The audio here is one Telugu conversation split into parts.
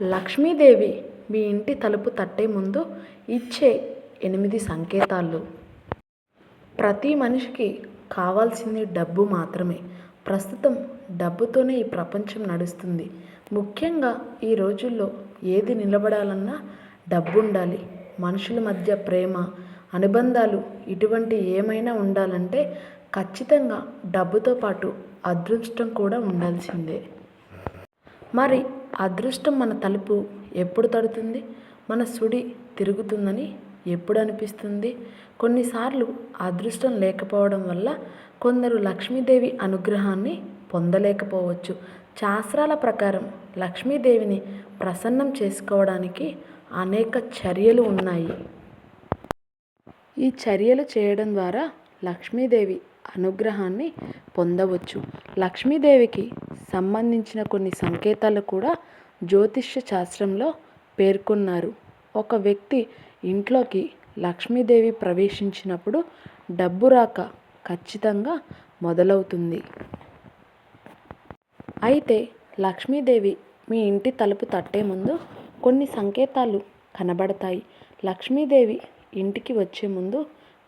లక్ష్మీదేవి మీ ఇంటి తలుపు తట్టే ముందు ఇచ్చే ఎనిమిది సంకేతాలు. ప్రతి మనిషికి కావాల్సింది డబ్బు మాత్రమే. ప్రస్తుతం డబ్బుతోనే ఈ ప్రపంచం నడుస్తుంది. ముఖ్యంగా ఈ రోజుల్లో ఏది నిలబడాలన్నా డబ్బు ఉండాలి మనుషుల మధ్య ప్రేమ అనుబంధాలు ఇటువంటి ఏమైనా ఉండాలంటే ఖచ్చితంగా డబ్బుతో పాటు అదృష్టం కూడా ఉండాల్సిందే. మరి అదృష్టం మన తలుపు ఎప్పుడు తడుతుంది? మన సుడి తిరుగుతుందని ఎప్పుడు అనిపిస్తుంది? కొన్నిసార్లు అదృష్టం లేకపోవడం వల్ల కొందరు లక్ష్మీదేవి అనుగ్రహాన్ని పొందలేకపోవచ్చు. శాస్త్రాల ప్రకారం లక్ష్మీదేవిని ప్రసన్నం చేసుకోవడానికి అనేక చర్యలు ఉన్నాయి. ఈ చర్యలు చేయడం ద్వారా లక్ష్మీదేవి అనుగ్రహాన్ని పొందవచ్చు. లక్ష్మీదేవికి సంబంధించిన కొన్ని సంకేతాలు కూడా జ్యోతిష్య శాస్త్రంలో పేర్కొన్నారు. ఒక వ్యక్తి ఇంట్లోకి లక్ష్మీదేవి ప్రవేశించినప్పుడు డబ్బు రాక ఖచ్చితంగా మొదలవుతుంది. అయితే లక్ష్మీదేవి మీ ఇంటి తలుపు తట్టే ముందు కొన్ని సంకేతాలు కనబడతాయి. లక్ష్మీదేవి ఇంటికి వచ్చే ముందు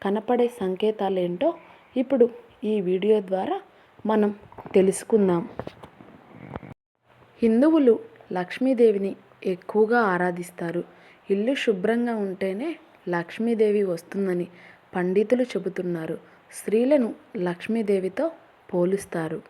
కనపడే సంకేతాలు ఏంటో ఇప్పుడు ఈ వీడియో ద్వారా మనం తెలుసుకుందాం. హిందువులు లక్ష్మీదేవిని ఎక్కువగా ఆరాధిస్తారు. ఇల్లు శుభ్రంగా ఉంటేనే లక్ష్మీదేవి వస్తుందని పండితులు చెబుతున్నారు. స్త్రీలను లక్ష్మీదేవితో పోలుస్తారు.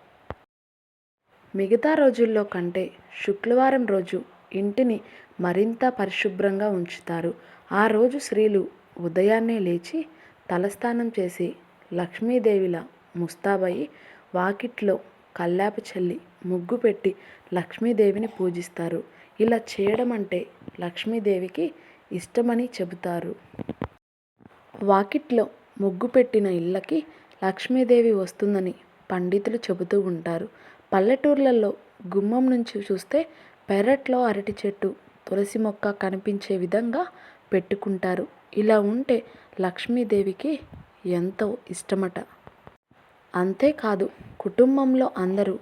మిగతా రోజుల్లో కంటే శుక్రవారం రోజు ఇంటిని మరింత పరిశుభ్రంగా ఉంచుతారు. ఆ రోజు స్త్రీలు ఉదయాన్నే లేచి తలస్నానం చేసి లక్ష్మీదేవిలా ముస్తాబయ్యి వాకిట్లో కల్లాపు చల్లి ముగ్గు పెట్టి లక్ష్మీదేవిని పూజిస్తారు. ఇలా చేయడం అంటే లక్ష్మీదేవికి ఇష్టమని చెబుతారు. వాకిట్లో ముగ్గు పెట్టిన ఇళ్ళకి లక్ష్మీదేవి వస్తుందని పండితులు చెబుతూ ఉంటారు. పల్లెటూర్లలో గుమ్మం నుంచి చూస్తే పెరట్లో అరటి చెట్టు తులసి మొక్క కనిపించే విధంగా పెట్టుకుంటారు. ఇలా ఉంటే లక్ష్మీదేవికి ఎంతో ఇష్టమట. అంతేకాదు కుటుంబంలో అందరూ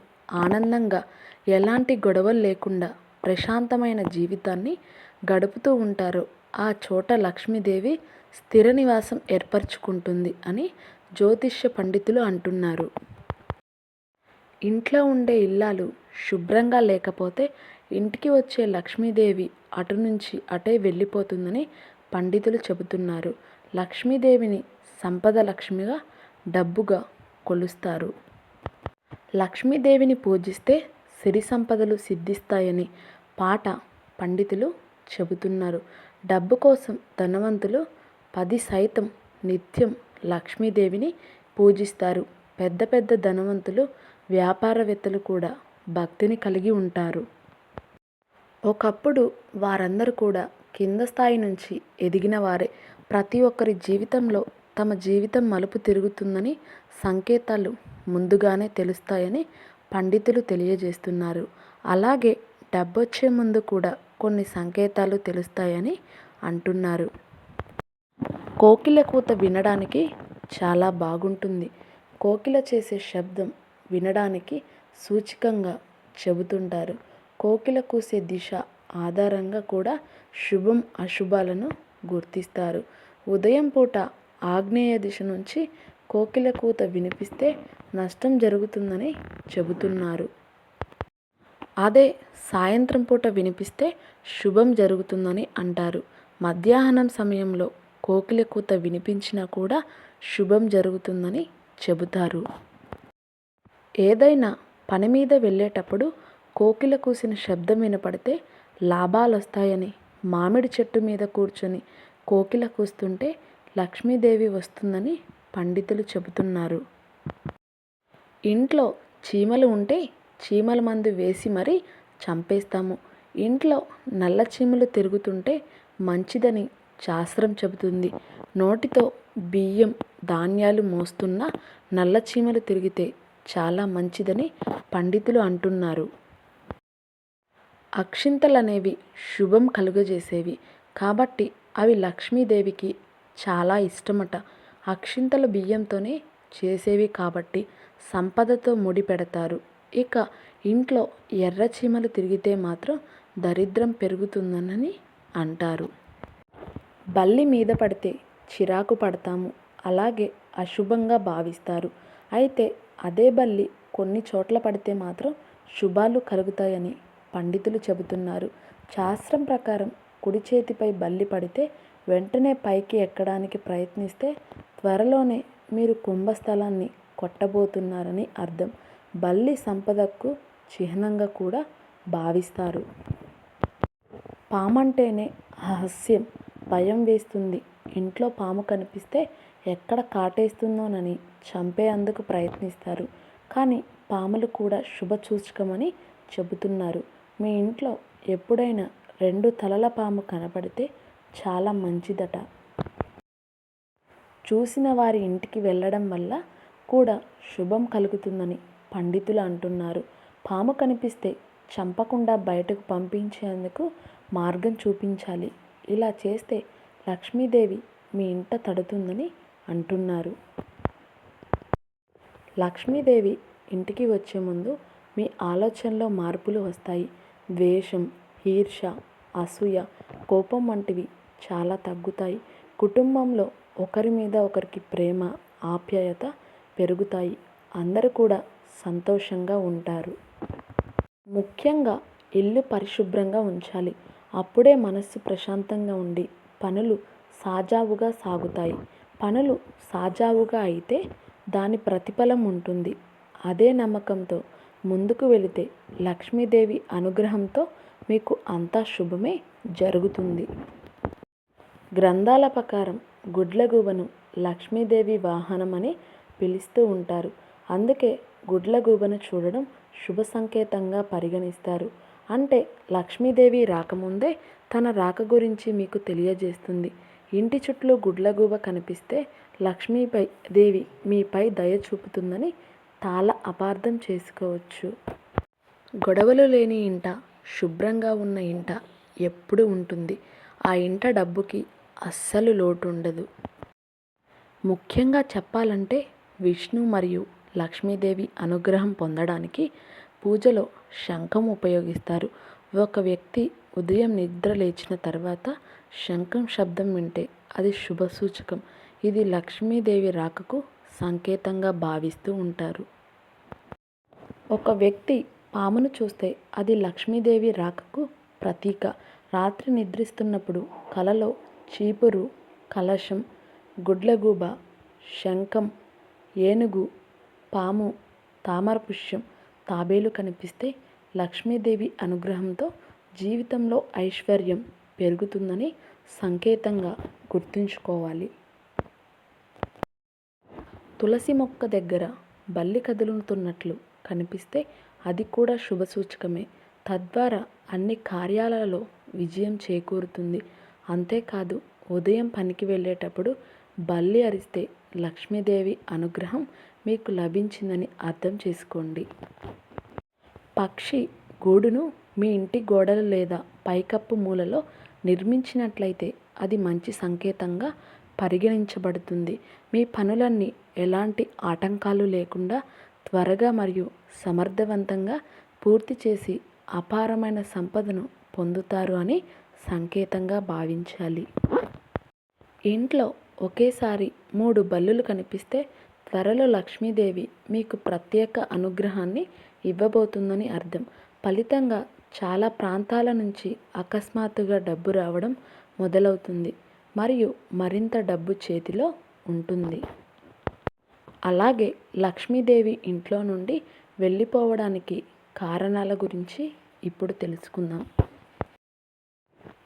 ఆనందంగా ఎలాంటి గొడవలు లేకుండా ప్రశాంతమైన జీవితాన్ని గడుపుతూ ఉంటారు. ఆ చోట లక్ష్మీదేవి స్థిర నివాసం ఏర్పరచుకుంటుంది అని జ్యోతిష్య పండితులు అంటున్నారు. ఇంట్లో ఉండే ఇల్లాలు శుభ్రంగా లేకపోతే ఇంటికి వచ్చే లక్ష్మీదేవి అటు నుంచి అటే వెళ్ళిపోతుందని పండితులు చెబుతున్నారు. లక్ష్మీదేవిని సంపద లక్ష్మిగా డబ్బుగా కొలుస్తారు. లక్ష్మీదేవిని పూజిస్తే సిరి సంపదలు సిద్ధిస్తాయని పాట పండితులు చెబుతున్నారు. డబ్బు కోసం ధనవంతులు పది సైతం నిత్యం లక్ష్మీదేవిని పూజిస్తారు. పెద్ద పెద్ద ధనవంతులు వ్యాపారవేత్తలు కూడా భక్తిని కలిగి ఉంటారు. ఒకప్పుడు వారందరూ కూడా కింద స్థాయి నుంచి ఎదిగిన వారే ప్రతి ఒక్కరి జీవితంలో తమ జీవితం మలుపు తిరుగుతుందని సంకేతాలు ముందుగానే తెలుస్తాయని పండితులు తెలియజేస్తున్నారు. అలాగే డబ్బొచ్చే ముందు కూడా కొన్ని సంకేతాలు తెలుస్తాయని అంటున్నారు. కోకిల కూత వినడానికి చాలా బాగుంటుంది. కోకిల చేసే శబ్దం వినడానికి సూచికంగా చెబుతుంటారు. కోకిల కూసే దిశ ఆధారంగా కూడా శుభం అశుభాలను గుర్తిస్తారు. ఉదయం పూట ఆగ్నేయ దిశ నుంచి కోకిల కూత వినిపిస్తే నష్టం జరుగుతుందని చెబుతున్నారు. అదే సాయంత్రం పూట వినిపిస్తే శుభం జరుగుతుందని అంటారు. మధ్యాహ్నం సమయంలో కోకిల కూత వినిపించినా కూడా శుభం జరుగుతుందని చెబుతారు. ఏదైనా పని మీద వెళ్ళేటప్పుడు కోకిల కూసిన శబ్దం వినపడితే లాభాలు వస్తాయని మామిడి చెట్టు మీద కూర్చొని కోకిల కూస్తుంటే లక్ష్మీదేవి వస్తుందని పండితులు చెబుతున్నారు. ఇంట్లో చీమలు ఉంటే చీమల మందు వేసి మరీ చంపేస్తాము. ఇంట్లో నల్ల చీమలు తిరుగుతుంటే మంచిదని శాస్త్రం చెబుతుంది. నోటితో బియ్యం ధాన్యాలు మోస్తున్న నల్ల చీమలు తిరిగితే చాలా మంచిదని పండితులు అంటున్నారు. అక్షింతలు అనేవి శుభం కలుగజేసేవి. కాబట్టి అవి లక్ష్మీదేవికి చాలా ఇష్టమట. అక్షింతలు బియ్యంతోనే చేసేవి కాబట్టి సంపదతో ముడి పెడతారు. ఇక ఇంట్లో ఎర్ర చీమలు తిరిగితే మాత్రం దరిద్రం పెరుగుతుందనని అంటారు. బల్లి మీద పడితే చిరాకు పడతాము. అలాగే అశుభంగా భావిస్తారు. అయితే అదే బల్లి కొన్ని చోట్ల పడితే మాత్రం శుభాలు కలుగుతాయని పండితులు చెబుతున్నారు. శాస్త్రం ప్రకారం కుడి చేతిపై బల్లి పడితే వెంటనే పైకి ఎక్కడానికి ప్రయత్నిస్తే త్వరలోనే మీరు కుంభస్థలాన్ని కొట్టబోతున్నారని అర్థం. బల్లి సంపదకు చిహ్నంగా కూడా భావిస్తారు. పామంటేనే హాస్యం భయం వేస్తుంది. ఇంట్లో పాము కనిపిస్తే ఎక్కడ కాటేస్తుందోనని చంపేందుకు ప్రయత్నిస్తారు. కానీ పాములు కూడా శుభసూచకమని చెబుతున్నారు. మీ ఇంట్లో ఎప్పుడైనా రెండు తలల పాము కనపడితే చాలా మంచిదట. చూసిన వారి ఇంటికి వెళ్ళడం వల్ల కూడా శుభం కలుగుతుందని పండితులు అంటున్నారు. పాము కనిపిస్తే చంపకుండా బయటకు పంపించేందుకు మార్గం చూపించాలి. ఇలా చేస్తే లక్ష్మీదేవి మీ ఇంట తడుతుందని అంటున్నారు. లక్ష్మీదేవి ఇంటికి వచ్చే ముందు మీ ఆలోచనలో మార్పులు వస్తాయి. ద్వేషం ఈర్ష అసూయ కోపం వంటివి చాలా తగ్గుతాయి. కుటుంబంలో ఒకరి మీద ఒకరికి ప్రేమ ఆప్యాయత పెరుగుతాయి. అందరూ కూడా సంతోషంగా ఉంటారు. ముఖ్యంగా ఇల్లు పరిశుభ్రంగా ఉంచాలి. అప్పుడే మనస్సు ప్రశాంతంగా ఉండి పనులు సాజావుగా సాగుతాయి. పనులు సాజావుగా అయితే దాని ప్రతిఫలం ఉంటుంది. అదే నమ్మకంతో ముందుకు వెళితే లక్ష్మీదేవి అనుగ్రహంతో మీకు అంతా శుభమే జరుగుతుంది. గ్రంథాల ప్రకారం గుడ్లగూబను లక్ష్మీదేవి వాహనం అని పిలుస్తూ ఉంటారు. అందుకే గుడ్లగూబను చూడడం శుభ సంకేతంగా పరిగణిస్తారు. అంటే లక్ష్మీదేవి రాకముందే తన రాక గురించి మీకు తెలియజేస్తుంది. ఇంటి చుట్టూ గుడ్లగూబ కనిపిస్తే లక్ష్మీపై దేవి మీపై దయ చూపుతుందని తాళ అపార్థం చేసుకోవచ్చు. గొడవలు లేని ఇంట శుభ్రంగా ఉన్న ఇంట ఎప్పుడు ఉంటుంది. ఆ ఇంట డబ్బుకి అస్సలు లోటు ఉండదు ముఖ్యంగా చెప్పాలంటే విష్ణు మరియు లక్ష్మీదేవి అనుగ్రహం పొందడానికి పూజలో శంఖం ఉపయోగిస్తారు. ఒక వ్యక్తి ఉదయం నిద్ర లేచిన తర్వాత శంఖం శబ్దం వింటే అది శుభ సూచకం ఇది లక్ష్మీదేవి రాకకు సంకేతంగా భావిస్తూ ఉంటారు. ఒక వ్యక్తి పామును చూస్తే అది లక్ష్మీదేవి రాకకు ప్రతీక. రాత్రి నిద్రిస్తున్నప్పుడు కలలో చీపురు కలశం గుడ్లగూబ శంఖం ఏనుగు పాము తామరపుష్యం తాబేలు కనిపిస్తే లక్ష్మీదేవి అనుగ్రహంతో జీవితంలో ఐశ్వర్యం పెరుగుతుందని సంకేతంగా గుర్తుంచుకోవాలి. తులసి మొక్క దగ్గర బల్లి కదులుతున్నట్లు కనిపిస్తే అది కూడా శుభసూచకమే. తద్వారా అన్ని కార్యాలలో విజయం చేకూరుతుంది. అంతేకాదు ఉదయం పనికి వెళ్ళేటప్పుడు బల్లి అరిస్తే లక్ష్మీదేవి అనుగ్రహం మీకు లభించిందని అర్థం చేసుకోండి. పక్షి గూడును మీ ఇంటి గోడలు లేదా పైకప్పు మూలలో నిర్మించినట్లయితే అది మంచి సంకేతంగా పరిగణించబడుతుంది. మీ పనులన్నీ ఎలాంటి ఆటంకాలు లేకుండా త్వరగా మరియు సమర్థవంతంగా పూర్తి చేసి అపారమైన సంపదను పొందుతారు అని సంకేతంగా భావించాలి. ఇంట్లో ఒకేసారి మూడు బల్లులు కనిపిస్తే త్వరలో లక్ష్మీదేవి మీకు ప్రత్యేక అనుగ్రహాన్ని ఇవ్వబోతుందని అర్థం. ఫలితంగా చాలా ప్రాంతాల నుంచి అకస్మాత్తుగా డబ్బు రావడం మొదలవుతుంది. మరియు మరింత డబ్బు చేతిలో ఉంటుంది. అలాగే లక్ష్మీదేవి ఇంట్లో నుండి వెళ్ళిపోవడానికి కారణాల గురించి ఇప్పుడు తెలుసుకుందాం.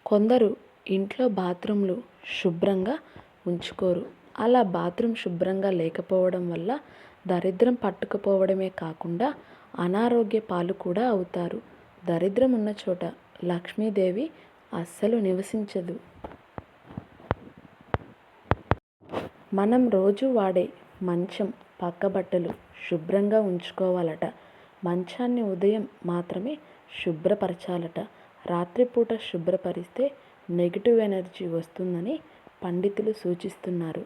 కొందరు ఇంట్లో బాత్రూంలు శుభ్రంగా ఉంచుకోరు. అలా బాత్రూమ్ శుభ్రంగా లేకపోవడం వల్ల దరిద్రం పట్టుకుపోవడమే కాకుండా అనారోగ్య పాలు కూడా అవుతారు. దరిద్రం ఉన్న చోట లక్ష్మీదేవి అస్సలు నివసించదు. మనం రోజు వాడే మంచం పక్క బట్టలు శుభ్రంగా ఉంచుకోవాలట. మంచాన్ని ఉదయం మాత్రమే శుభ్రపరచాలట. రాత్రిపూట శుభ్రపరిస్తే నెగిటివ్ ఎనర్జీ వస్తుందని పండితులు సూచిస్తున్నారు.